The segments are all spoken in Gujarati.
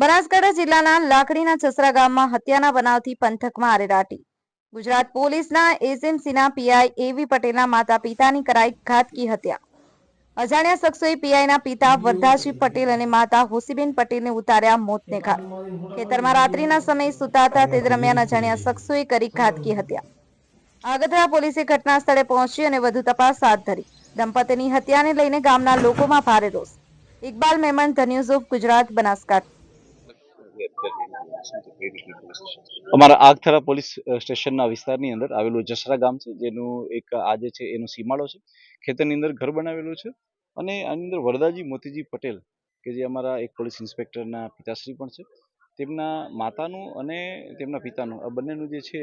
બનાસકાંઠા જિલ્લાના લાકડીના ચસરા ગામમાં હત્યાના બનાવથી પંથકમાં આરેરાટી ગુજરાત પોલીસના એસએમસીના પીઆઈ એવી પટેલના માતા પિતાની કરાઈ ઘાતકી હત્યા. અજાણ્યા શખ્સોએ પીઆઈના પિતા વરદાસજી પટેલ અને માતા હોસીબેન પટેલને ઉતાર્યા મોતને ઘાટ ખેતરમાં રાત્રિના સમયે સુતા હતા તે દરમિયાન અજાણ્યા શખ્સોએ કરી ઘાતકી હત્યા. આગતરા પોલીસે ઘટના સ્થળે પહોંચી અને વધુ તપાસ હાથ ધરી. દંપતીની હત્યાને લઈને ગામના લોકોમાં ભારે રોષ. Iqbal Memon, the news of Gujarat, Banaskantha. અમારા આગથરા પોલીસ સ્ટેશનના વિસ્તારની અંદર આવેલું જસરા ગામ છે, જેનું એક આજે છે, એનો સીમાડો છે. ખેતરની અંદર ઘર બનાવેલું છે અને આની અંદર વરદાજી મોતીજી પટેલ, કે જે અમારા એક પોલીસ ઇન્સ્પેક્ટરના પિતાશ્રી પણ છે. તેમના માતાનું અને તેમના પિતાનું, આ બંનેનું જે છે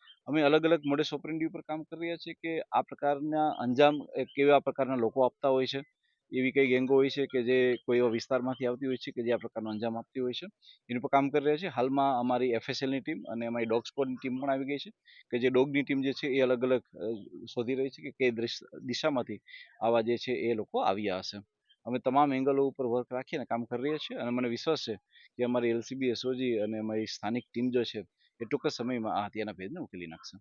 અમે અલગ અલગ મોડેસ ઓપરેન્ડી ઉપર કામ કરી રહ્યા છીએ કે આ પ્રકારના અંજામ કેવા પ્રકારના લોકો આપતા હોય છે, એવી કઈ ગેંગો હોય છે કે જે કોઈ એવા વિસ્તારમાંથી આવતી હોય છે કે જે આ પ્રકારનો અંજામ આપતી હોય છે. એની ઉપર કામ કરી રહ્યા છે. હાલમાં અમારી એફએસએલની ટીમ અને અમારી ડોગ સ્કોડની ટીમ પણ આવી ગઈ છે કે જે ડોગની ટીમ જે છે એ અલગ અલગ શોધી રહી છે કે કઈ દિશામાંથી આવા જે છે એ લોકો આવ્યા હશે. અમે તમામ એંગલો ઉપર વર્ક રાખીને કામ કરી રહ્યા છીએ અને મને વિશ્વાસ છે કે અમારી એલસીબી એસઓજી અને અમારી સ્થાનિક ટીમ જો છે એ ટૂંક જ સમયમાં આ હત્યાના ભેદને ઉકેલી નાખશે.